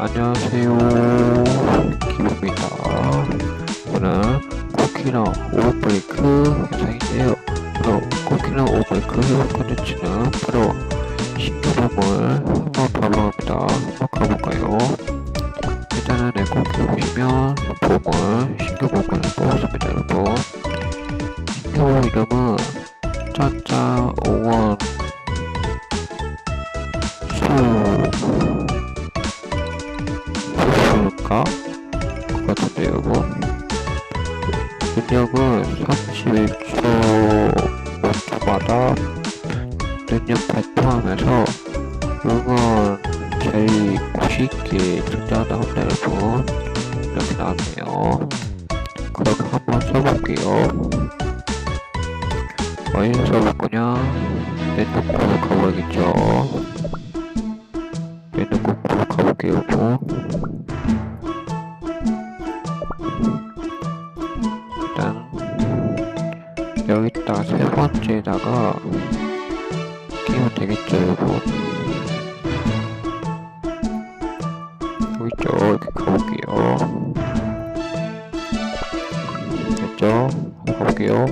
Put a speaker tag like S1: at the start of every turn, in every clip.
S1: 안녕하세요. 기부입니다. 오늘 쿠키랑 오브레이크 영상인데요. 바로 쿠키랑 오브레이크 컨텐츠는 바로 신규범을 한번 봐봅니다. 한번 가볼까요? 일단은 내 쿠키 보시면 보물, 신규 보물 것 같은데 여러분 능력은 31초 5초마다 능력 발동하면서 응원 제일 90개 등장한다 여러분 이렇게 나왔네요. 그럼 한번 써볼게요. 어디서 써볼 거냐? 랜덤코로 가봐야겠죠 여기다가 세 번째에다가 끼면 되겠죠 여러분 여기 있죠? 이렇게 가볼게요. 됐죠? 가볼게요.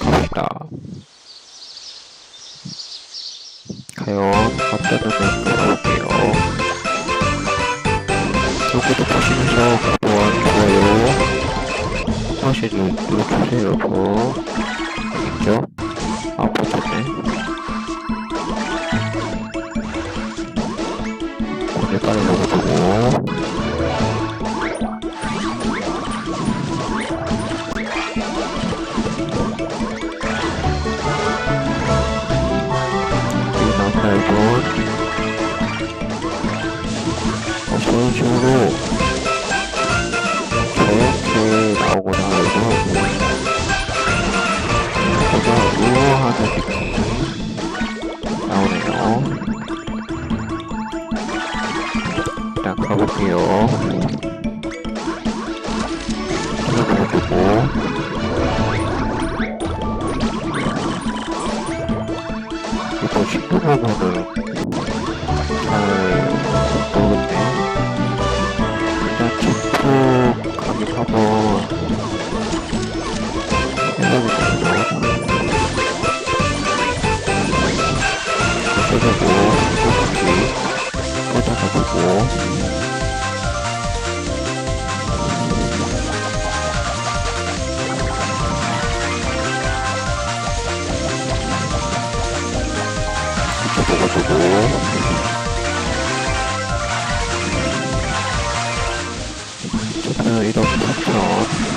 S1: 갑시다. 어떤 놈을 가볼게요. 요것도 보시면서 하나씩 눌러주세요. 여러분 있죠? 아 버텼네. 오늘 빨리 먹어보고. 여기 나온다 여러분 어, 저런 식으로 일단 가볼게요. 들어보고 이거 신도보면은 잘 모르겠네 일단 점프 가격 한번 써보고 이렇게 꽂아가지고 붙여줘가지고. 저는 이렇게 하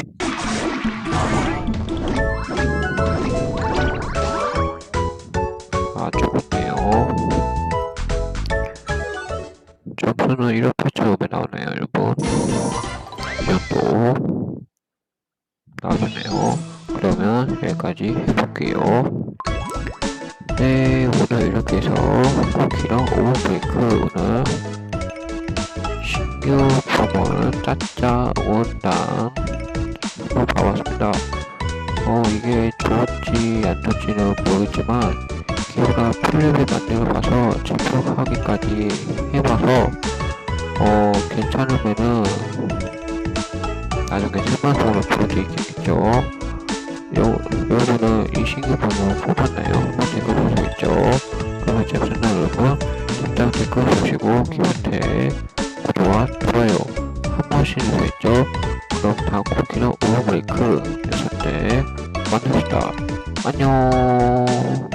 S1: 점수는 이렇게 처음에 나오네요 여러분. 이정도 나와주네요. 그러면 여기까지 해볼게요. 네 오늘 이렇게 해서 쿠키랑 오버브레이크 오늘 신규 프로모를 짜짜 원당 봐봤습니다. 어 이게 좋을지 안 좋을지는 모르겠지만 기호가 플랩을 만들어봐서 접속하기까지 해봐서 어 괜찮으면은 나중에 생방송으로 보여드리겠죠 여, 여러분은 이 신규 번호 뽑았나요? 한번 댓글 주시겠죠? 그러면 잽스나 여러분 답장 댓글 주시고 기분테 구독과 좋아요 한 번씩 해주겠죠? 그럼 다음 쿠키는 오버브레이크 했을 때 만납시다. 안녕.